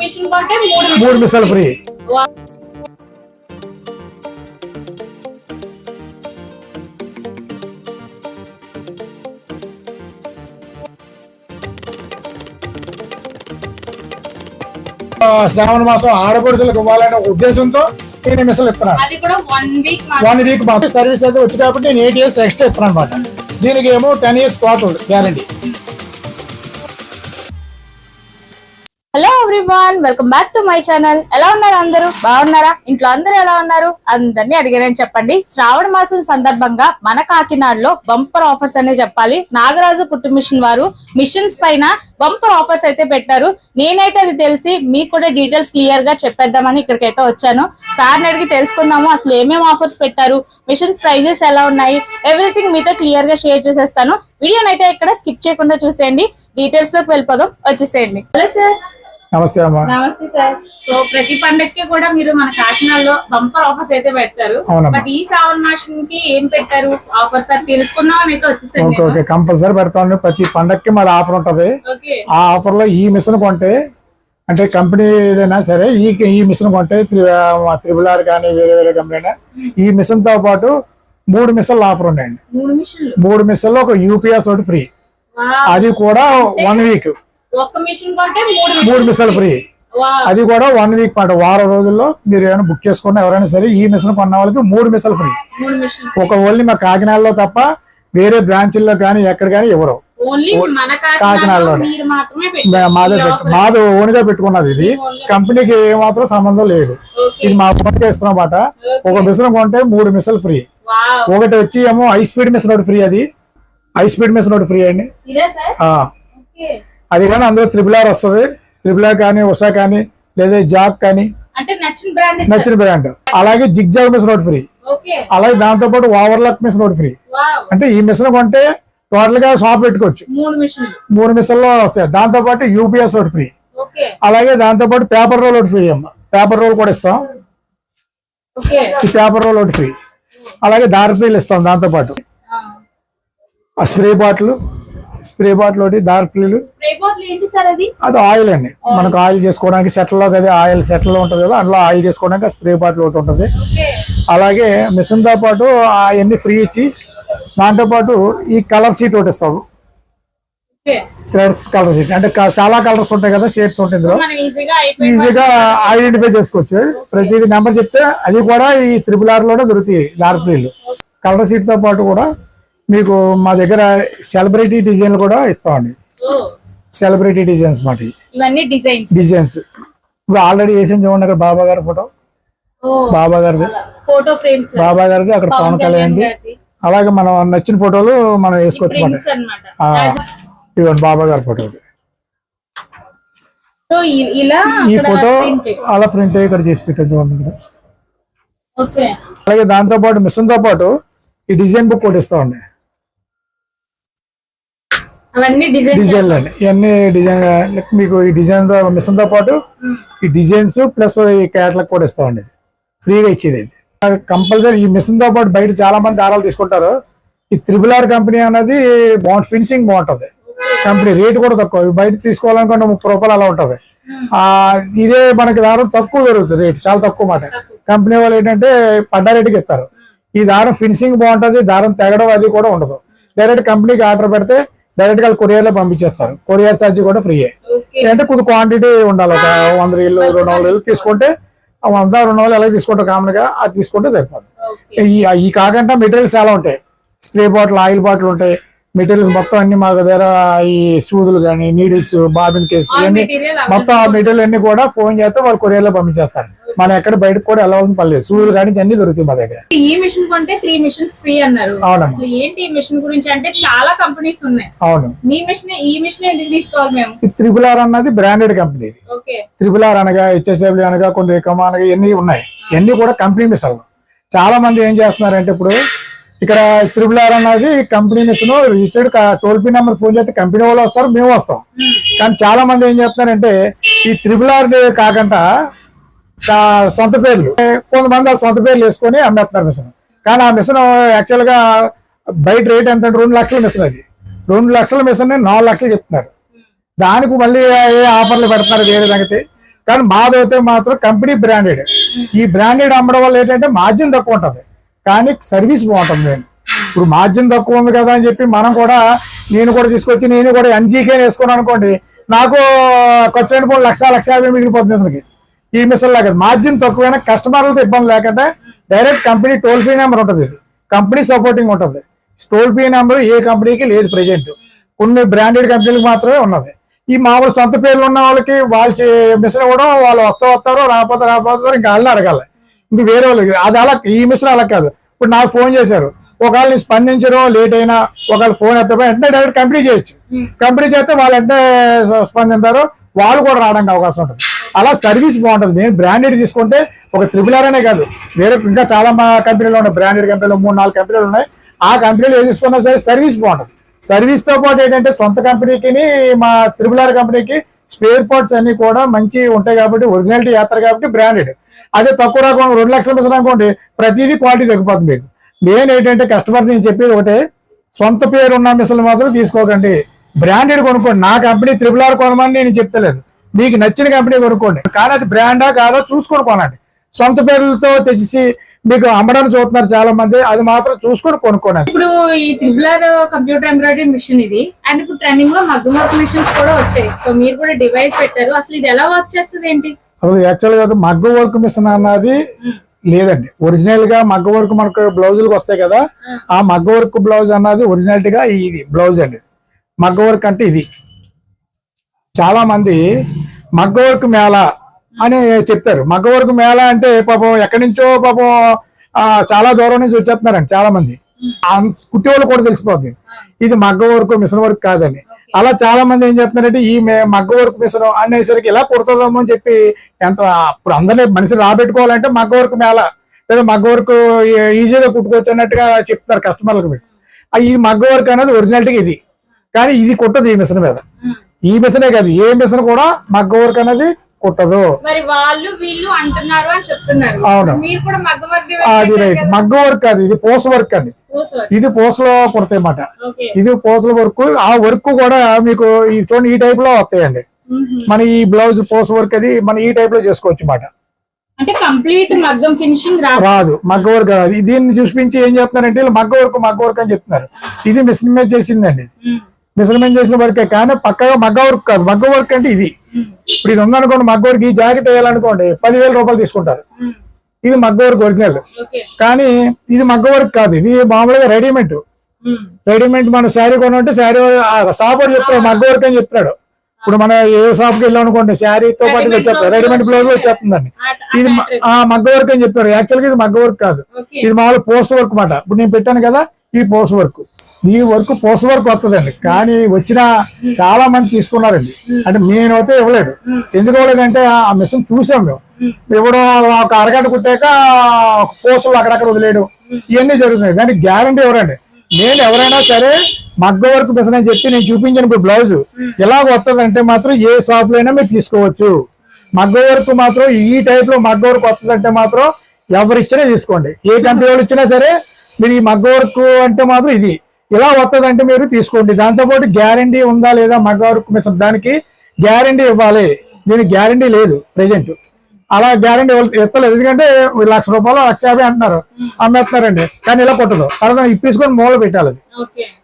Machine మూడు మిషన్లు. Free. శ్రావణ మాసం ఆడపడుచులకు ఇవ్వాలనే ఉద్దేశంతో నేను ఈ మిషన్లు ఇస్తున్నాను. వన్ వీక్ మాకు సర్వీస్ అయితే వచ్చి కాబట్టి నేను ఎయిట్ ఇయర్స్ ఎక్స్ట్రా ఇస్తున్నాను అనమాట దీనికి ఏమో ten years total guarantee everyone welcome back to my channel ఎలా ఉన్నారు అందరూ? బాగున్నారా? ఇంట్లో అందరూ ఎలా ఉన్నారు? అందరినీ అడిగారని చెప్పండి. శ్రావణ మాసం సందర్భంగా మన కాకినాడలో బంపర్ ఆఫర్స్ అనే చెప్పాలి. నాగరాజు కుట్టు మిషన్ వారు మిషన్స్ పైన బంపర్ ఆఫర్స్ అయితే పెట్టారు. నేనైతే అది తెలిసి మీకు కూడా డీటెయిల్స్ క్లియర్గా చెప్పేద్దామని ఇక్కడికైతే వచ్చాను. సార్ని అడిగి తెలుసుకుందాము అసలు ఏమేమి ఆఫర్స్ పెట్టారు మిషన్స్ ప్రైజెస్ ఎలా ఉన్నాయి ఎవ్రీథింగ్ మీతో క్లియర్గా షేర్ చేసేస్తాను. వీడియోనైతే ఇక్కడ స్కిప్ చేయకుండా చూసేయండి. డీటెయిల్స్లోకి వెళ్ళిపోదాం వచ్చేసేయండి. హలో సార్ నమస్తే అమ్మా. నమస్తే సార్. సో ప్రతి పండక్కి కూడా మీరు మన కాకినాడలో బంపర్ ఆఫర్స్ అయితే పెడతారు. బట్ ఈ శ్రావణ మాసం కి ఏం పెట్టారు? ఆఫర్స్ అది తెలుసుకుందాం అని అయితే ఓకే కంపల్సరీ పెడతాను. ప్రతి పండక్కి మాది ఆఫర్ ఉంటది. ఆ ఆఫర్లో ఈ మిషన్ కొంటే అంటే కంపెనీ ఏదైనా సరే ఈ ఈ మిషన్ కొంటే త్రిబుల్ ఆర్ కానీ వేరే వేరే కంపెనీ అయినా ఈ మిషన్తో పాటు మూడు మిషన్లు ఆఫర్ ఉన్నాయండి. మూడు మిషన్లు. ఒక యూపీఎస్ ఒకటి ఫ్రీ. అది కూడా వన్ వీక్ మూడు మిషన్లు. ఫ్రీ. అది కూడా వన్ వీక్ పాటు వారం రోజుల్లో మీరు ఏమైనా బుక్ చేసుకున్న ఎవరైనా సరే ఈ మిషన్ కొన్న వాళ్ళకి మూడు మిషన్లు ఫ్రీ. ఒక ఓన్లీ మా కాకినాడలో తప్ప వేరే బ్రాంచ్ల్లో కానీ ఎక్కడ కానీ కాకినాడలో కాకినాడలోనే. మాదే మాది ఓన్గా పెట్టుకున్నది ఇది. కంపెనీకి ఏమాత్రం సంబంధం లేదు. ఇది మా పనికి ఇస్తున్నాం మాట ఒక మిషన్ కొంటే మూడు మిషన్లు ఫ్రీ. ఒకటి వచ్చి ఏమో హై స్పీడ్ మిషన్ ఒకటి ఫ్రీ అది. హై స్పీడ్ మిషన్ ఒకటి ఫ్రీ అండి. అది కానీ అందులో త్రిబుల్ ఆర్ వస్తుంది. త్రిబుల్ ఆర్ కానీ ఉషా కానీ లేదా జాక్ కానీ. నచ్చిన బ్రాండ్ అలాగే జిగ్ జాగ్ మిషన్ ఒకటి ఫ్రీ అలాగే దాంతో పాటు ఓవర్లాక్ మిషన్ ఒకటి ఫ్రీ అంటే ఈ మిషన్ కొంటే టోటల్గా షాప్ పెట్టుకోవచ్చు. మూడు మిషన్లు వస్తాయి. దాంతో పాటు యూపీఎస్ ఒకటి ఫ్రీ అలాగే దాంతో పాటు పేపర్ రోల్ ఒకటి ఫ్రీ అమ్మ. పేపర్ రోల్ కూడా ఇస్తాం. ఈ పేపర్ రోల్ ఒకటి ఫ్రీ అలాగే దార్పిల్ ఇస్తాం దాంతో పాటు. స్ప్రే బాటిల్ స్ప్రే బాటిల్ ఒకటి దార్పిల్లు స్ప్రే బాటిల్ ఏంటి సార్ అది? అది ఆయిల్ అండి. మనకు ఆయిల్ చేసుకోవడానికి సెట్లో కదా ఆయిల్ సెట్లో ఉంటుంది కదా అందులో ఆయిల్ చేసుకోవడానికి స్ప్రే బాటిల్ ఒకటి ఉంటుంది. అలాగే మిషన్తో పాటు అవన్నీ ఫ్రీ ఇచ్చి దాంతో పాటు ఈ కలర్ సీట్ ఒకటి ఇస్తాము. థ్రెడ్స్ కలర్ సీట్ అంటే చాలా కలర్స్ ఉంటాయి కదా షేడ్స్ ఉంటాయి ఇందులో. ఈజీగా ఐడెంటిఫై చేసుకోవచ్చు. ప్రతిదీ నెంబర్ చెప్తే అది కూడా ఈ త్రిపుల్ ఆర్లోనే దొరుకుతాయి డార్క్ కలర్ సీట్తో పాటు కూడా మీకు మా దగ్గర సెలబ్రిటీ డిజైన్లు కూడా ఇస్తామండి. సెలబ్రిటీ డిజైన్స్ మాట. డిజైన్స్ ఇప్పుడు ఆల్రెడీ వేసిన చూడండి అక్కడ బాబా గారి ఫోటో బాబా గారిది. ఫోటో ఫ్రేమ్స్ బాబా గారిది అక్కడ పవన్ కళ్యాణ్ అలాగే మనం నచ్చిన ఫోటోలు మనం వేసుకోవచ్చు ఇదిగోండి బాబా గారి ఫోటో ఈ ఫోటో. అలా ప్రింట్ ఇక్కడ చేసి పెట్టారు చూడండి అలాగే దాంతో పాటు మిషన్తో పాటు ఈ డిజైన్ బుక్ కూడా ఇస్తామండి. అవన్నీ డిజైన్ డిజైన్లు అండి. ఇవన్నీ డిజైన్ మీకు ఈ డిజైన్తో మిషన్తో పాటు ఈ డిజైన్స్ ప్లస్ ఈ క్యాట్లాగ్ కూడా ఇస్తామండి ఫ్రీగా ఇచ్చేది కంపల్సరీ ఈ మిషన్తో పాటు బయట చాలా మంది దారాలు తీసుకుంటారు. ఈ త్రిబుల్ ఆర్ కంపెనీ అనేది బాగుంటుంది ఫినిషింగ్ బాగుంటది. కంపెనీ రేట్ కూడా తక్కువ. బయట తీసుకోవాలనుకుంటే ముప్పై రూపాయలు అలా ఉంటది. ఆ ఇదే మనకి దారం తక్కువ దొరుకుతుంది రేట్. చాలా తక్కువ మాట. కంపెనీ వాళ్ళు ఏంటంటే పడ్డ రేటుకి ఇస్తారు. ఈ దారం ఫినిషింగ్ బాగుంటది దారం తెగడం అది కూడా ఉండదు. డైరెక్ట్ కంపెనీకి ఆర్డర్ పెడితే డైరెక్ట్గా కొరియర్లో పంపించేస్తారు. కొరియర్ ఛార్జ్ కూడా ఫ్రీయే అంటే కొద్ది క్వాంటిటీ ఉండాలి. ఒక వంద రీళ్ళు రెండు వందల రీళ్ళు తీసుకుంటే ఆ వంద రెండు వందలు ఎలా తీసుకుంటారు కామన్గా అది తీసుకుంటే సరిపోతుంది ఈ ఈ కాకుండా మెటీరియల్స్ చాలా ఉంటాయి. స్ప్రే బాటిల్ ఆయిల్ బాటిల్ ఉంటాయి. మెటీరియల్స్ మొత్తం అన్ని మా దగ్గర ఈ సూదులు కానీ నీడిల్స్ బాబిన్ కేసు ఇవన్నీ మొత్తం ఆ మెటీరియల్ అన్ని కూడా ఫోన్ చేస్తే వాళ్ళు కొరియర్లో పంపించేస్తారు. మనం ఎక్కడ బయటకు కూడా వెళ్ళవలసిన పని లేదు. సూదులు కానీ అన్ని దొరుకుతాయి మా దగ్గర. ఈ మిషన్ కొంటే త్రీ మిషన్స్ ఫ్రీ అన్నారు. అసలు ఏంటి ఈ మిషన్ గురించి అంటే చాలా కంపెనీస్ ఉన్నాయి. అవును. మీ మిషన్ ఈ మిషన్ ఎందుకు తీసుకోవాలి మేము? ఈ త్రిపుల్ ఆర్ అన్నది బ్రాండెడ్ కంపెనీ త్రిపుల్ ఆర్ అనగా హెచ్ఎస్డబ్ల్యూ అనగా కొన్ని రికమ్ అనగా ఇవన్నీ ఉన్నాయి. ఇవన్నీ కూడా కంపెనీ మిషన్లు. చాలా మంది ఏం చేస్తున్నారంటే ఇప్పుడు ఇక్కడ త్రిపుల్ ఆర్ అన్నది company machine registered toll free number phone చేస్తే కంపెనీ వాళ్ళు వస్తారు మేము వస్తాం. కానీ చాలా మంది ఏం చేస్తున్నారంటే ఈ త్రిపుల్ ఆర్ కాకుండా సొంత పేర్లు. కొంతమంది వాళ్ళ సొంత పేర్లు వేసుకొని అమ్మేస్తున్నారు మిషన్. కానీ ఆ మిషన్ యాక్చువల్గా బయట రేట్ ఎంత రెండు లక్షల మిషన్ అది. రెండు లక్షల మిషన్ నాలుగు లక్షలు చెప్తున్నారు. దానికి మళ్ళీ ఏ ఆఫర్లు పెడుతున్నారు వేరే సంగతి కానీ మాదైతే మాత్రం కంపెనీ బ్రాండెడ్ ఈ బ్రాండెడ్ అమ్మడం వల్ల ఏంటంటే మార్జిన్ తక్కువ ఉంటుంది. కానీ సర్వీస్ బాగుంటుంది నేను ఇప్పుడు మార్జిన్ తక్కువ ఉంది కదా అని చెప్పి మనం కూడా నేను కూడా తీసుకొచ్చి నేను కూడా ఎన్జీకే వేసుకున్నాను అనుకోండి నాకు ఖర్చు అయిన లక్ష లక్ష యాభై మిగిలిపోతుంది మిషన్కి. ఈ మిషన్ లాగా మార్జిన్ తక్కువైనా కస్టమర్లతో ఇబ్బంది లేకుండా direct company toll free number ఉంటుంది ఇది. కంపెనీ సపోర్టింగ్ ఉంటుంది. టోల్ ఫ్రీ నెంబర్ ఏ కంపెనీకి లేదు ప్రెజెంట్ కొన్ని బ్రాండెడ్ కంపెనీలకు మాత్రమే ఉన్నది. ఈ మామూలు సొంత పేర్లు ఉన్న వాళ్ళకి వాళ్ళు మిషన్ ఇవ్వడం వాళ్ళు వస్తా వస్తారో రాకపోతే రాకపోతారో ఇంకా వాళ్ళని అడగాలి. ఇంక వేరే వాళ్ళకి అది అలా ఈ మిషన్ అలా కాదు. ఇప్పుడు నాకు ఫోన్ చేశారు. ఒకవేళ నేను స్పందించడం లేట్ అయినా ఒకవేళ ఫోన్ ఎత్తపో వెంటనే డైరెక్ట్ కంపెనీ చేయొచ్చు. కంపెనీ చేస్తే వాళ్ళు వెంటనే స్ప- స్పందింతారు. వాళ్ళు కూడా రావడానికి అవకాశం ఉంటుంది. అలా సర్వీస్ బాగుంటుంది. నేను బ్రాండెడ్ తీసుకుంటే ఒక త్రిబుల్ ఆర్ అనే కాదు. వేరే ఇంకా చాలా మా కంపెనీలు ఉన్నాయి. బ్రాండెడ్ కంపెనీలు మూడు నాలుగు కంపెనీలు ఉన్నాయి. ఆ కంపెనీలు ఏది తీసుకున్నా సరే సర్వీస్ బాగుంటుంది. సర్వీస్తో పాటు ఏంటంటే సొంత కంపెనీకి మా త్రిబుల్ ఆర్ కంపెనీకి స్పేర్ పార్ట్స్ అన్ని కూడా మంచి ఉంటాయి కాబట్టి ఒరిజినాలిటీ యాత్ర కాబట్టి బ్రాండెడ్. అదే తక్కువ రకం రెండు లక్షల మిషన్ అనుకోండి ప్రతిదీ క్వాలిటీ తగ్గిపోతుంది మీకు. నేను ఏంటంటే కస్టమర్ నేను చెప్పేది ఒకటే సొంత పేరు ఉన్న మిషన్లు మాత్రం తీసుకోకండి. బ్రాండెడ్ కొనుక్కోండి. నా కంపెనీ త్రిబుల్ ఆర్ కొనమని నేను చెప్తలేదు. మీకు నచ్చిన కంపెనీ కొనుక్కోండి. కానీ అది బ్రాండా కాదో చూసుకొని కొనండి. సొంత పేర్లతో తెచ్చి మీకు అమ్మడానికి చూస్తున్నారు చాలా మంది అది మాత్రం చూసుకొని కొనుక్కోండి. ఇప్పుడు ఈ triple R computer embroidery machine ఇది. అండ్ ఇప్పుడు ట్రెండింగ్లో మగ్గం వర్క్ మిషన్స్ కూడా వచ్చాయి. సో మీరు కూడా డివైస్ పెట్టారు. అసలు ఇది ఎలా వర్క్ చేస్తుంది ఏంటి? అసలు యాక్చువల్గా అయితే మగ్గ వర్క్ మిషన్ అన్నది లేదండి. ఒరిజినల్గా మగ్గ వర్క్ మనకు బ్లౌజులకు వస్తాయి కదా ఆ మగ్గ వర్క్ బ్లౌజ్ అన్నది ఒరిజినాలిటీ గా ఇది బ్లౌజ్ అండి. మగ్గ వర్క్ అంటే ఇది. చాలా మంది మగ్గ వర్క్ మేళ అని చెప్తారు. మగ్గ వర్క్ మేళ అంటే పాపం ఎక్కడి నుంచో పాపం చాలా దూరం నుంచి వచ్చేస్తున్నారండి చాలా మంది ఆ కుట్టి వాళ్ళు కూడా తెలిసిపోతుంది ఇది మగ్గ వర్క్ మిషన్ వర్క్ కాదని. అలా చాలా మంది ఏం చేస్తున్నారంటే ఈ మే- మగ్గ వర్క్ మిషన్ అనేసరికి ఇలా కుడుతుందేమో అని చెప్పి ఎంత అప్పుడు అందరినీ మనిషిని రాబెట్టుకోవాలంటే మగ్గ వర్క్ మేళ లేదా మగ్గ వర్క్ ఈజీగా కుట్టుకోవచ్చు అన్నట్టుగా చెప్తారు కస్టమర్లకు మీకు ఈ మగ్గ వర్క్ అనేది ఒరిజినాలిటీగా ఇది. కానీ ఇది కుట్టదు ఈ మిషన్ మీద. ఈ మిషనే కాదు ఏ మిషన్ కూడా మగ్గ వర్క్ అనేది కుట్టదు. మరి వాళ్ళు వీళ్ళు అంటున్నారు అని చెప్తున్నారు. అవును. మీరు కూడా మగ్గం వర్క్ ఆ, అది రైట్. మగ్గ వర్క్ కాదు ఇది పోస వర్క్ అండి ఇది పూసలో కుడతాయి అన్నమాట ఇది పూసల వర్క్. ఆ వర్క్ కూడా మీకు ఈ చూడండి ఈ టైప్లో వస్తాయండి మన ఈ బ్లౌజ్ పోస్ వర్క్ అది మన ఈ టైప్లో చేసుకోవచ్చు అన్నమాట అంటే కంప్లీట్ మగ్గం ఫినిషింగ్ రాదు. మగ్గ వర్క్ రాదు. దీన్ని చూపించి ఏం చెప్తున్నారంటే మగ్గ వర్క్ మగ్గ వర్క్ అని చెప్తున్నారు. ఇది మిషన్ మీద చేసిందండి మీద చేసిన వర్కే కానీ పక్కగా మగ్గ వర్క్ కాదు. మగ్గ వర్క్ అంటే ఇది. ఇప్పుడు ఇది ఉందనుకోండి మగ్గ వర్క్ ఈ జాకెట్ వేయాలనుకోండి పదివేల రూపాయలు తీసుకుంటారు. ఇది మగ్గ వర్క్ ఒరిజినల్. కానీ ఇది మగ్గ వర్క్ కాదు. ఇది మామూలుగా రెడీమేడ్. రెడీమేడ్ మన శారీ కొనుంటే శారీ షాప్ అని చెప్తాడు మగ్గ వర్క్ అని చెప్తాడు. ఇప్పుడు మన ఏ షాప్కి వెళ్ళాం అనుకోండి శారీతో పాటు వచ్చేస్తుంది రెడీమేడ్ బ్లౌజ్ వచ్చేస్తుందండి. ఇది ఆ మగ్గ వర్క్ అని చెప్తాడు యాక్చువల్గా ఇది మగ్గ వర్క్ కాదు. ఇది మామూలు పోస్ట్ వర్క్ మాట. ఇప్పుడు నేను పెట్టాను కదా ఈ పోస్ట్ వర్క్ ఈ వర్క్ పోస్ట్ వర్క్ వస్తుందండి. కానీ వచ్చిన చాలా మంది తీసుకున్నారండి. అంటే నేనైతే ఇవ్వలేదు. ఎందుకు ఇవ్వలేదంటే ఆ మిషన్ చూసాం మేము. ఇవ్వడం ఒక అరగంట కుట్టాక పోస్టులు అక్కడక్కడ వదిలేయడం. ఇవన్నీ జరుగుతున్నాయి. దానికి గ్యారంటీ ఎవరండి? నేను ఎవరైనా సరే మగ్గ వర్క్ మిషన్ అని చెప్పి నేను చూపించిన ఇప్పుడు బ్లౌజ్ ఎలా వస్తుందంటే మాత్రం ఏ షాప్లో అయినా మీరు తీసుకోవచ్చు. మగ్గ వర్క్ మాత్రం ఈ టైప్లో మగ్గ వర్క్ వస్తుందంటే మాత్రం ఎవరు ఇచ్చినా తీసుకోండి. ఏ కంపెనీ వాళ్ళు ఇచ్చినా సరే మీరు ఈ మగ్గ వర్క్ అంటే మాత్రం ఇది. ఇలా వస్తుందంటే మీరు తీసుకోండి. దాంతోపాటు గ్యారంటీ ఉందా లేదా మగ్గ వర్క్ మిషన్ దానికి గ్యారంటీ ఇవ్వాలి. దీనికి గ్యారంటీ లేదు ప్రెజెంట్ అలా గ్యారంటీ ఎత్తలేదు. ఎందుకంటే లక్ష రూపాయలు లక్ష యాభై అంటున్నారు. అమ్మేస్తున్నారండి. కానీ ఇలా కొట్టదు. తర్వాత ఇప్పించుకొని మూల పెట్టాలి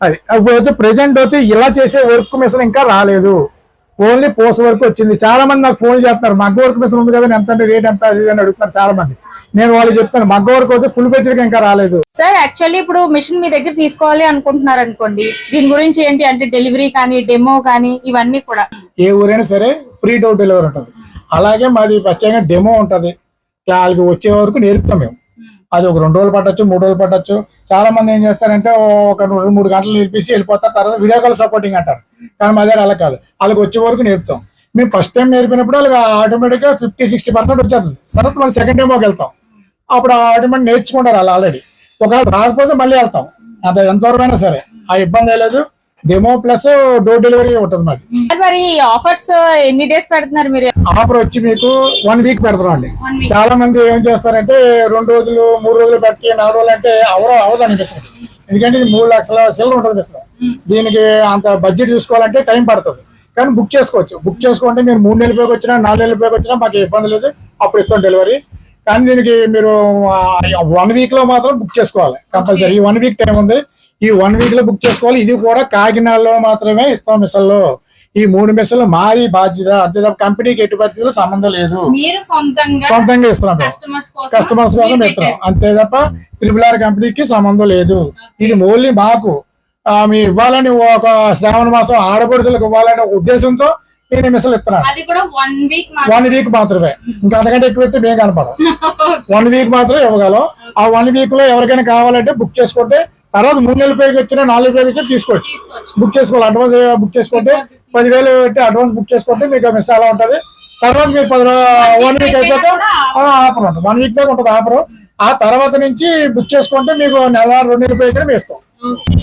అది. అయితే ప్రెజెంట్ అయితే ఇలా చేసే వర్క్ మిషన్ ఇంకా రాలేదు. ఓన్లీ పోస్ట్ వర్క్ వచ్చింది. చాలా మంది నాకు ఫోన్ చేస్తున్నారు. మగ్గ వర్క్ మిషన్ ఉంది కదా ఎంత అంటే రేట్ ఎంత? అది ఇది అని అడుగుతున్నారు చాలా మంది నేను వాళ్ళు చెప్తాను. మగ్గ వర్క్ అయితే ఫుల్ పెచ్చడికి ఇంకా రాలేదు. సార్ యాక్చువల్లీ ఇప్పుడు మిషన్ మీ దగ్గర తీసుకోవాలి అనుకుంటున్నారు అనుకోండి. దీని గురించి ఏంటి? అంటే డెలివరీ కానీ డెమో కానీ ఇవన్నీ కూడా. ఏ ఊరైనా సరే ఫ్రీ డోర్ డెలివరీ ఉంటుంది. అలాగే మాది ప్రత్యేకంగా డెమో ఉంటుంది. వాళ్ళకి వచ్చే వరకు నేర్పుతాం మేము. అది ఒక రెండు రోజులు పట్టొచ్చు మూడు రోజులు పట్టొచ్చు. చాలా మంది ఏం చేస్తారంటే ఒక రెండు మూడు గంటలు నేర్పేసి వెళ్ళిపోతారు. తర్వాత వీడియో కాల్ సపోర్టింగ్ అంటారు. కానీ మా దగ్గర అలా కాదు. వాళ్ళకి వచ్చే వరకు నేర్పుతాం. మేము ఫస్ట్ టైం నేర్పినప్పుడు వాళ్ళకి ఆటోమేటిక్గా ఫిఫ్టీ సిక్స్టీ పర్సెంట్ వచ్చేస్తుంది. తర్వాత మనం సెకండ్ టైంకి వెళ్తాం. అప్పుడు ఆటోమేటిక్ నేర్చుకుంటారు వాళ్ళు ఆల్రెడీ ఒకవేళ రాకపోతే మళ్ళీ వెళ్తాం. అంత ఎంతవరకు అయినా సరే. ఆ ఇబ్బంది లేదు. డెమో ప్లస్ డోర్ డెలివరీ ఉంటుంది మాది. మరి ఆఫర్స్ ఎన్ని డేస్ పెడుతున్నారు మీరు? ఆఫర్ వచ్చి మీకు వన్ వీక్ పెడతాం అండి. చాలా మంది ఏం చేస్తారంటే రెండు రోజులు మూడు రోజులు పెట్టి నాలుగు రోజులు అంటే అవడం అవదు అనిపిస్తుంది. ఎందుకంటే ఇది మూడు లక్షల సెల్ ఉంటుంది మిషన్ దీనికి అంత బడ్జెట్ చూసుకోవాలంటే టైం పడుతుంది. కానీ బుక్ చేసుకోవచ్చు. బుక్ చేసుకుంటే మీరు మూడు నెలల పైకి వచ్చినా నాలుగు నెలల పైకి వచ్చినా మాకు ఇబ్బంది లేదు. అప్పుడు ఇస్తాం డెలివరీ కానీ దీనికి మీరు వన్ వీక్లో మాత్రం బుక్ చేసుకోవాలి. కంపల్సరీ వన్ వీక్ టైం ఉంది. ఈ వన్ వీక్లో బుక్ చేసుకోవాలి. ఇది కూడా కాకినాడలో మాత్రమే ఇస్తాం మిషన్లు ఈ మూడు మిషన్లు మాది బాధ్యత. అంతే తప్ప కంపెనీకి ఎటు పరిస్థితుల్లో సంబంధం లేదు. సొంతంగా ఇస్తున్నాం. కస్టమర్స్ కోసం ఇస్తున్నాం. అంతే తప్ప త్రిపుల్ ఆర్ కంపెనీకి సంబంధం లేదు. ఇది ఓన్లీ మాకు. ఆ, మీ ఇవ్వాలని ఒక శ్రావణ మాసం ఆడపడుచులకు ఇవ్వాలనే ఒక ఉద్దేశంతో నేను మిషన్లు ఇస్తున్నాను. వన్ వీక్ మాత్రమే. ఇంకా అంతకంటే ఎక్కువ ఇస్తే మేము కనపడం వన్ వీక్ మాత్రమే ఇవ్వగలం. ఆ వన్ వీక్లో ఎవరికైనా కావాలంటే బుక్ చేసుకుంటే తర్వాత మూడు నెలల పేరుకి వచ్చినా నాలుగు పేరుకి వచ్చి తీసుకోవచ్చు. బుక్ చేసుకోవాలి. అడ్వాన్స్ బుక్ చేసుకుంటే పదివేలు పెట్టి అడ్వాన్స్ బుక్ చేసుకుంటే మీకు మిస్ అలా ఉంటది. తర్వాత మీరు పది వన్ వీక్ అయిపోతే ఆఫర్ ఉంటుంది. వన్ వీక్ దాకా ఉంటుంది ఆఫర్ ఆ తర్వాత నుంచి బుక్ చేసుకుంటే మీకు నెల రెండు నెలల ఇస్తాం.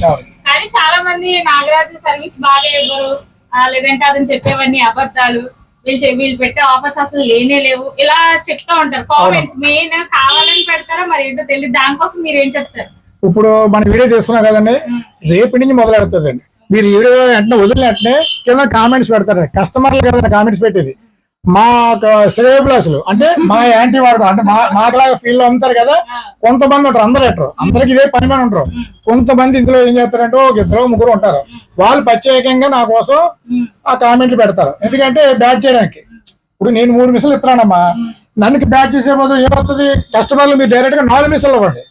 అవును. కానీ చాలా మంది నాగరాజు సర్వీస్ బాగా ఇవ్వరు ఆ, లేదంటే అతను చెప్పేవన్నీ అబద్ధాలు. వీళ్ళు వీళ్ళు పెట్టే ఆఫర్స్ అసలు లేనే లేవు. ఇలా చెప్తా ఉంటారు. కామెంట్స్ మెయిన్ కావాలని పెడతారా? మరి ఏంటో తెలియదు దానికోసం మీరు ఏం చెప్తారు? ఇప్పుడు మన వీడియో తీస్తున్నాం కదండి రేపటి నుంచి మొదలెడుతుందండి మీరు వీడియో వెంటనే వదిలిన వెంటనే కింద కామెంట్స్ పెడతారు. కస్టమర్లు కదా కామెంట్స్ పెట్టేది. మా శ్రేయబులాసులు అంటే మా యాంటీ వాడు అంటే మా మాకులాగా ఫీల్డ్ అమ్ముతారు కదా కొంతమంది ఉంటారు అందరు ఎట్టరు అందరికి ఇదే పని మీద ఉంటారు. కొంతమంది ఇందులో ఏం చేస్తారంటే ఒక ఇద్దరు ముగ్గురు ఉంటారు. వాళ్ళు ప్రత్యేకంగా నా కోసం ఆ కామెంట్లు పెడతారు. ఎందుకంటే బ్యాట్ చేయడానికి. ఇప్పుడు నేను మూడు మిషన్లు ఇస్తున్నానమ్మా. నన్ను బ్యాట్ చేసే బదులు ఏమవుతుంది? కస్టమర్లు మీరు డైరెక్ట్గా నాలుగు మిషన్లు ఇవ్వండి.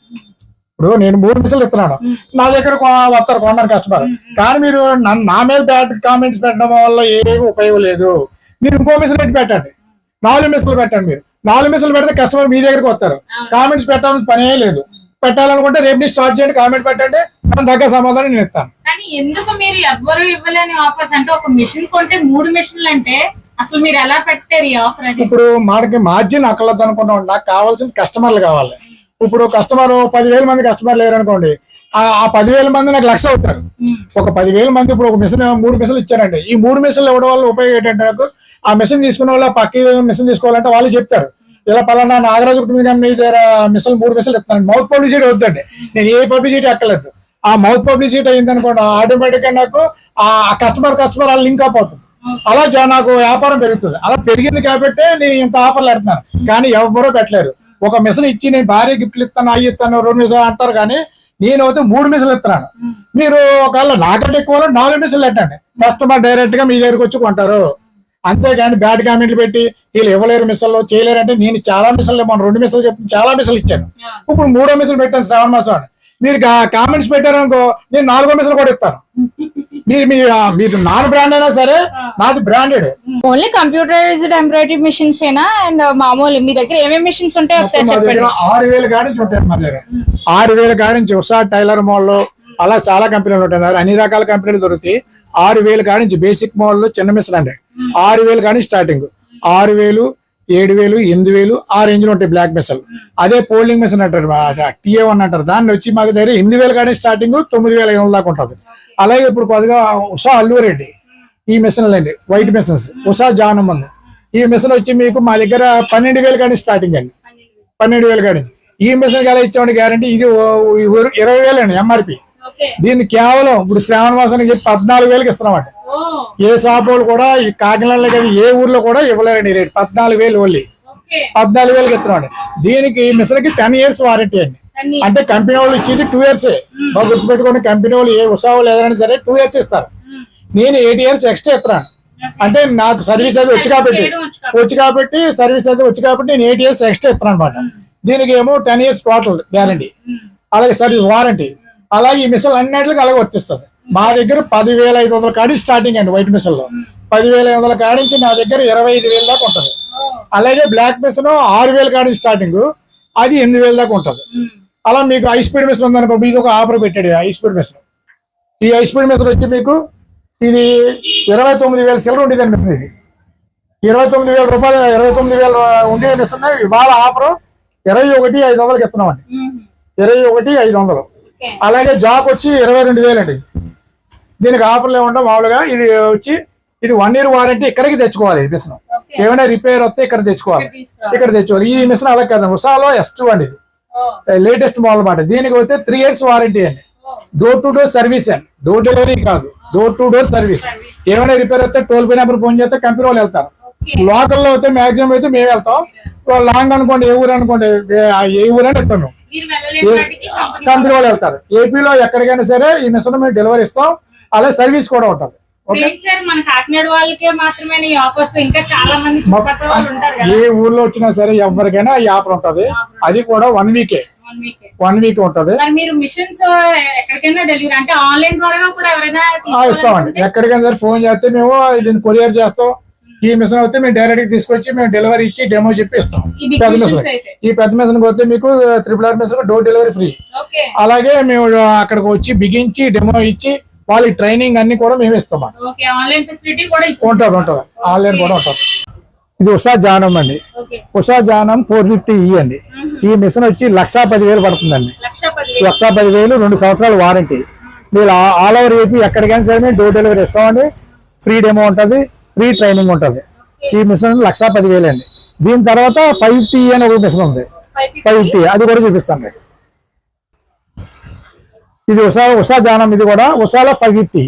ఇప్పుడు నేను మూడు మిషన్లు ఇస్తున్నాను నా దగ్గర వస్తారు కొన్నారు కస్టమర్ కానీ మీరు నన్ను నా మీద బ్యాడ్ కామెంట్స్ పెట్టడం వల్ల ఏమీ ఉపయోగం లేదు. మీరు ఇంకో మిషన్ పెట్టి పెట్టండి. నాలుగు మిషన్లు పెట్టండి మీరు. నాలుగు మిషన్లు పెడితే కస్టమర్ మీ దగ్గరికి వస్తారు. కామెంట్స్ పెట్టాల్సిన పనే లేదు. పెట్టాలనుకుంటే రేపు నుంచి స్టార్ట్ చేయండి కామెంట్ పెట్టండి. దాని తగ్గ సమాధానం నేను ఇస్తాను. కానీ ఎందుకు మీరు ఎవ్వరు ఇవ్వలేని ఆఫర్స్? అంటే ఒక మిషన్ కొంటే మూడు మిషన్లు అంటే అసలు మీరు ఎలా పెట్టారు ఈ ఆఫర్ ఇప్పుడు మనకి మార్జిన్ అక్కర్లేదు అనుకున్నాం నాకు కావాల్సిన కస్టమర్లు కావాలి. ఇప్పుడు కస్టమర్ పదివేల మంది కస్టమర్ లేరు అనుకోండి ఆ ఆ పదివేల మంది నాకు లక్ష అవుతారు. ఒక పదివేల మంది ఇప్పుడు ఒక మిషన్ మూడు మిషన్లు ఇచ్చారండి. ఈ మూడు మిషన్లు ఇవ్వడం వల్ల ఉపయోగం ఏంటంటే నాకు ఆ మిషన్ తీసుకున్న వాళ్ళ పక్క మిషన్ తీసుకోవాలంటే వాళ్ళు చెప్తారు. ఇలా పలానా నాగరాజు కుటుంబ కంపెనీ దగ్గర మిషన్ మూడు మిషన్లు ఇస్తాను మౌత్ పబ్లిసిటీ వద్దండి. నేను ఏ పబ్లిసిటీ అక్కర్లేదు. ఆ మౌత్ పబ్లిసిటీ అయింది అనుకోండి ఆటోమేటిక్గా నాకు ఆ కస్టమర్ కస్టమర్ అలా లింక్ అప్ అవుతుంది. అలా జా- నాకు వ్యాపారం పెరుగుతుంది. అలా పెరిగింది కాబట్టి నేను ఇంత ఆఫర్లు పెడుతున్నాను. కానీ ఎవరూ పెట్టలేరు. ఒక మిషన్ ఇచ్చి నేను భార్య గిఫ్ట్లు ఇస్తాను అవి ఇస్తాను రెండు మిషన్ అంటారు కానీ నేను అయితే మూడు మిషన్లు ఇస్తున్నాను. మీరు ఒకవేళ నాకంటే ఎక్కువ నాలుగు మిషన్లు పెట్టండి. కస్టమర్ డైరెక్ట్గా మీ దగ్గరికి వచ్చి కొంటారు. అంతేగాని బ్యాడ్ కామెంట్లు పెట్టి వీళ్ళు ఇవ్వలేరు మిషన్లు చేయలేరు అంటే నేను చాలా మిషన్లు మన రెండు మిషన్లు చెప్పి చాలా మిషన్లు ఇచ్చాను. ఇప్పుడు మూడో మిషన్ పెట్టాను శ్రావణ మాసం మీరు కామెంట్స్ పెట్టారనుకో నేను నాలుగో మిషన్ కూడా ఇస్తాను. మీరు మీరు నాన్ బ్రాండ్ అయినా సరే నాది branded only computerised embroidery machines ఏనా? అండ్ మామూలు మీ దగ్గర ఏమేమి మిషన్స్ ఉంటాయి ఒకసారి చెప్పండి. ఆరు వేల కాడించి ఉంటాయి మా దగ్గర. ఆరు వేల కాడించి ఉషా టైలర్ మోడల్ అలా చాలా కంపెనీలు ఉంటాయి. అన్ని రకాల కంపెనీలు దొరుకుతాయి. ఆరు వేల కాడించి బేసిక్ మోడల్ చిన్న మిషన్ అండి ఆరు వేలు కానీ స్టార్టింగ్ ఆరు వేలు ఏడు వేలు ఎనిమిది వేలు ఆ రేంజ్లో ఉంటాయి బ్లాక్ మిషన్ అదే పోలింగ్ మిషన్ అంటారు. టీఏ వన్ అంటారు. దాన్ని వచ్చి మాకు దగ్గర ఎనిమిది వేలు కానీ స్టార్టింగ్ తొమ్మిది వేల ఐదు వందల దాకా ఉంటుంది. అలాగే ఇప్పుడు కొద్దిగా ఉషా అల్లూరెడ్డి ఈ మిషన్లు అండి. White machines. ఉషా జానం ఉంది ఈ మిషన్ వచ్చి మీకు మా దగ్గర పన్నెండు వేలు కానీ స్టార్టింగ్ అండి. పన్నెండు వేలు కాడి నుంచి. ఈ మిషన్ ఎలా ఇచ్చామండి గ్యారంటీ ఇది ఇరవై వేలు అండి ఎంఆర్పి దీన్ని కేవలం ఇప్పుడు శ్రావణ మాసానికి చెప్పి పద్నాలుగు వేలకి ఇస్తున్నామంట. ఏ షాప్ కూడా ఈ కాకినాడలో కదా ఏ ఊర్లో కూడా ఇవ్వలేరండి రేట్ పద్నాలుగు వేలు ఓన్లీ. పద్నాలుగు వేలకి ఇస్తున్నామండి దీనికి మిషన్కి టెన్ ఇయర్స్ వారంటీ అండి. అంటే కంపెనీ వాళ్ళు ఇచ్చేది టూ ఇయర్స్. బాగా గుర్తుపెట్టుకోండి కంపెనీ వాళ్ళు ఏ ఉత్సాహం లేదైనా సరే టూ ఇయర్స్ ఇస్తారు. నేను ఎయిట్ ఇయర్స్ ఎక్స్ట్రా ఇస్తున్నాను. అంటే నాకు సర్వీస్ అది వచ్చి కాబట్టి వచ్చు కాబట్టి. సర్వీస్ అది వచ్చి కాబట్టి నేను ఎయిట్ ఇయర్స్ ఎక్స్ట్రా ఇస్తున్నాను అనమాట దీనికి ఏమో టెన్ ఇయర్స్ టోటల్ గ్యారంటీ. అలాగే సర్వీస్ వారంటీ. అలాగే ఈ మిషన్ అన్నింటికి అలాగే వర్తిస్తుంది. మా దగ్గర పదివేల ఐదు వందల కాడి స్టార్టింగ్ అండి వైట్ మిషన్లో పదివేల ఐదు వందల కాడి నుంచి నా దగ్గర ఇరవై ఐదు వేల దాకా ఉంటుంది. అలాగే బ్లాక్ మిషన్ ఆరు వేల కాడి స్టార్టింగ్ అది ఎనిమిది వేల దాకా ఉంటుంది. అలా మీకు హై స్పీడ్ మిషన్ ఉందనుకో ఇది ఒక ఆఫర్ పెట్టాడు హై స్పీడ్ మిషన్ ఈ హై స్పీడ్ మిషన్ వచ్చి మీకు ఇది ఇరవై తొమ్మిది వేల సిల్లర్ ఉండేది మిషన్ ఇది. ఇరవై తొమ్మిది వేల రూపాయలు ఇరవై తొమ్మిది వేల ఉండే మిషన్ ఇవాళ ఆఫర్ ఇరవై ఒకటి ఐదు వందలకి ఇస్తున్నామండి ఇరవై ఒకటి ఐదు వందలు. అలాగే జాబ్ వచ్చి ఇరవై రెండు వేలు అండి. దీనికి ఆఫర్లు ఏమంటే మామూలుగా ఇది వచ్చి ఇది వన్ ఇయర్ వారంటీ ఇక్కడికి తెచ్చుకోవాలి మిషన్ ఏమైనా రిపేర్ వస్తే ఇక్కడ తెచ్చుకోవాలి. ఇక్కడ తెచ్చుకోవాలి. ఈ మిషన్ అలా కదా ఉషాలో ఎస్ టూ అండి ఇది. లేటెస్ట్ మోడల్ మాట. దీనికి వస్తే త్రీ ఇయర్స్ వారంటీ అండి. డోర్ టు డోర్ సర్వీస్ అండి. డోర్ డెలివరీ కాదు. డోర్ టు డోర్ సర్వీస్ ఏమైనా రిపేర్ అయితే టోల్ ఫ్రీ నెంబర్ ఫోన్ చేస్తే కంపెనీ వాళ్ళు వెళ్తారు. లోకల్లో అయితే మాక్సిమం అయితే మేము వెళ్తాం. లాంగ్ అనుకోండి ఏ ఊరు అనుకోండి ఏ- ఊరు అని వెళ్తాం మేము. కంపెనీ వాళ్ళు వెళ్తారు. ఏపీలో ఎక్కడికైనా సరే ఈ మిషన్ మేము డెలివరీ ఇస్తాం. అలాగే సర్వీస్ కూడా ఉంటుంది. ఏ ఊర్లో వచ్చినా సరే ఎవరికైనా ఈ ఆఫర్ ఉంటది. అది కూడా వన్ వీకే వన్ వీక్ ఉంటది. మరి మీరు మిషన్స్ ఎక్కడికైనా డెలివరీ అంటే ఆన్లైన్ ద్వారా కూడా ఎవరైనా ఆ, తీసుకోవాలనుకుంటే ఇస్తామండి. ఎక్కడికైనా సరే ఫోన్ చేస్తే మేము దీన్ని కొరియర్ చేస్తాం. ఈ మిషన్ అయితే మేము డైరెక్ట్గా తీసుకొచ్చి మేము డెలివరీ ఇచ్చి డెమో చెప్పి ఇస్తాం. ఈ బిగ్ పెద్ద మిషన్ ఈ పెద్ద మిషన్ వస్తే మీకు triple R machine door delivery free అలాగే మేము అక్కడికి వచ్చి బిగించి డెమో ఇచ్చి వాళ్ళకి ట్రైనింగ్ అన్ని కూడా మేము ఇస్తాం ఉంటది ఉంటది ఆన్లైన్ కూడా ఉంటది. ఇది ఉషా జానం అండి. ఉషా జానం ఫోర్ ఫిఫ్టీ ఈ అండి. ఈ మిషన్ వచ్చి లక్షా పదివేలు పడుతుందండి. లక్ష పదివేలు. రెండు సంవత్సరాల వారంటీ. మీరు ఆల్ ఓవర్ ఏపీ ఎక్కడికైనా సరే మేము డోర్ డెలివరీ ఇస్తామండి. ఫ్రీ డెమో ఉంటుంది ఫ్రీ ట్రైనింగ్ ఉంటుంది. ఈ మిషన్ లక్షా పదివేలు అండి దీని తర్వాత ఫైవ్ ఫిఫ్టీ అని ఒక మిషన్ ఉంది. Five fifty. అది కూడా చూపిస్తాను ఇది ఉషా ఉషా జానం ఇది కూడా ఉషాలో ఫైవ్ ఫిఫ్టీ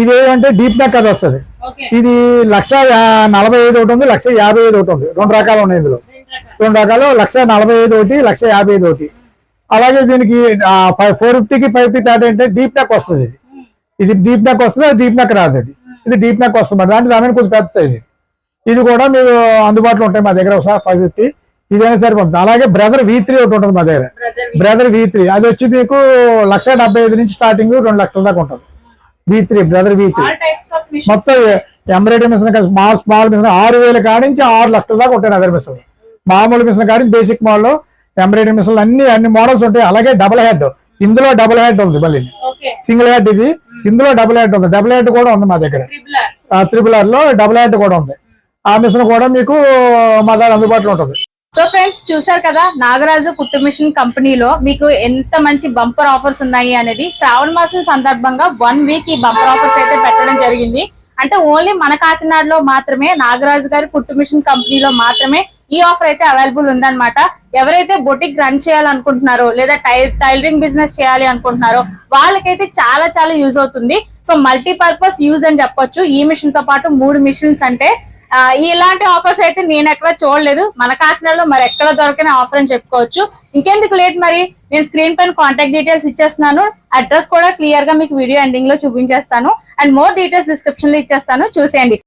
ఇది ఏంటంటే డీప్ నెక్ అది వస్తుంది. ఇది లక్ష నలభై ఐదు ఒకటి ఉంది లక్ష యాభై ఐదు ఒకటి ఉంది. రెండు రకాలు ఉన్నాయి ఇందులో. రెండు రకాలు. లక్ష నలభై ఐదు ఒకటి లక్ష యాభై ఐదు ఒకటి. అలాగే దీనికి ఫోర్ ఫిఫ్టీకి ఫైవ్ ఫిఫ్టీ థర్టీ అంటే డీప్ నెక్ వస్తుంది ఇది. ఇది డీప్ నెక్ వస్తుంది అది డీప్ నెక్ రాదు ఇది. ఇది డీప్ నెక్ వస్తుంది. దాంట్లో దాని కొంచెం పెద్ద సైజ్ ఇది. ఇది కూడా మీరు అందుబాటులో ఉంటాయి మా దగ్గర ఒకసారి ఫైవ్ ఫిఫ్టీ ఇదైనా సరిపోతుంది అలాగే బ్రదర్ వి త్రీ ఒకటి ఉంటుంది మా దగ్గర. బ్రదర్ వి త్రీ అది వచ్చి మీకు లక్ష డెబ్బై ఐదు నుంచి స్టార్టింగ్ రెండు లక్షల దాకా ఉంటుంది. V three Brother V three మొత్తం embroidery machine small small machine ఆరు వేల కాడి నుంచి ఆరు లక్షల దాకా ఉంటాయి అదర్ మిషన్ మామూలు మిషన్ కాడి నుంచి బేసిక్ మోడల్ ఎంబ్రాయిడరీ మిషన్ అన్ని అన్ని మోడల్స్ ఉంటాయి. అలాగే డబుల్ హెడ్ ఇందులో డబుల్ హెడ్ ఉంది మళ్ళీ. సింగిల్ హెడ్ ఇది. ఇందులో డబుల్ హెడ్ ఉంది. డబుల్ హెడ్ కూడా ఉంది మా దగ్గర. త్రిపుల్ ఆర్లో డబుల్ హెడ్ కూడా ఉంది. ఆ మిషన్ కూడా మీకు మా దగ్గర అందుబాటులో ఉంటుంది. సో ఫ్రెండ్స్ చూసారు కదా నాగరాజు కుట్టు మిషన్ కంపెనీలో మీకు ఎంత మంచి బంపర్ ఆఫర్స్ ఉన్నాయి అనేది శ్రావణ మాసం సందర్భంగా వన్ వీక్ ఈ బంపర్ ఆఫర్స్ అయితే పెట్టడం జరిగింది. అంటే ఓన్లీ మన కాకినాడలో మాత్రమే నాగరాజు గారి కుట్టు మిషన్ కంపెనీలో మాత్రమే ఈ ఆఫర్ అయితే అవైలబుల్ ఉందన్నమాట. ఎవరైతే బొటిక్ రన్ చేయాలనుకుంటున్నారో లేదా టైలరింగ్ బిజినెస్ చేయాలి అనుకుంటున్నారో వాళ్ళకైతే చాలా చాలా యూజ్ అవుతుంది. సో మల్టీపర్పస్ యూజ్ అని చెప్పొచ్చు. ఈ మిషన్తో పాటు మూడు మిషన్స్ అంటే ఇలాంటి ఆఫర్స్ అయితే నేను ఎక్కడ చూడలేదు. మన కాకినాడలో మరి ఎక్కడ దొరకని ఆఫర్ అని చెప్పుకోవచ్చు. ఇంకెందుకు లేట్ మరి? నేను స్క్రీన్ పైన కాంటాక్ట్ డీటెయిల్స్ ఇచ్చేస్తున్నాను. అడ్రస్ కూడా క్లియర్గా మీకు వీడియో ఎండింగ్లో చూపించేస్తాను. అండ్ మోర్ డీటెయిల్స్ డిస్క్రిప్షన్లో ఇచ్చేస్తాను. చూసేయండి.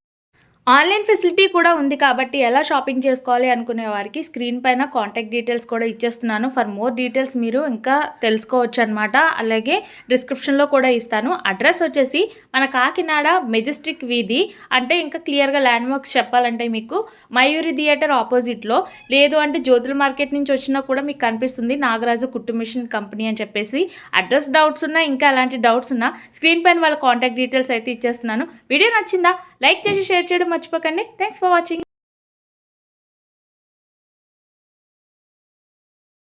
ఆన్లైన్ ఫెసిలిటీ కూడా ఉంది కాబట్టి ఎలా షాపింగ్ చేసుకోవాలి అనుకునే వారికి స్క్రీన్ పైన కాంటాక్ట్ డీటెయిల్స్ కూడా ఇచ్చేస్తున్నాను. ఫర్ మోర్ డీటెయిల్స్ మీరు ఇంకా తెలుసుకోవచ్చు అనమాట అలాగే డిస్క్రిప్షన్లో కూడా ఇస్తాను. అడ్రస్ వచ్చేసి మన కాకినాడ మెజెస్టిక్ వీధి. అంటే ఇంకా క్లియర్గా ల్యాండ్ మార్క్స్ చెప్పాలంటే మీకు మయూరి థియేటర్ ఆపోజిట్లో. లేదు అంటే జ్యోతుల మార్కెట్ నుంచి వచ్చినా కూడా మీకు కనిపిస్తుంది నాగరాజు కుట్టు మిషన్ కంపెనీ అని చెప్పేసి. అడ్రస్ డౌట్స్ ఉన్నా ఇంకా అలాంటి డౌట్స్ ఉన్నా స్క్రీన్ పైన వాళ్ళ కాంటాక్ట్ డీటెయిల్స్ అయితే ఇచ్చేస్తున్నాను. వీడియో నచ్చిందా? లైక్ చేసి షేర్ చేయడం మర్చిపోకండి. Thanks for watching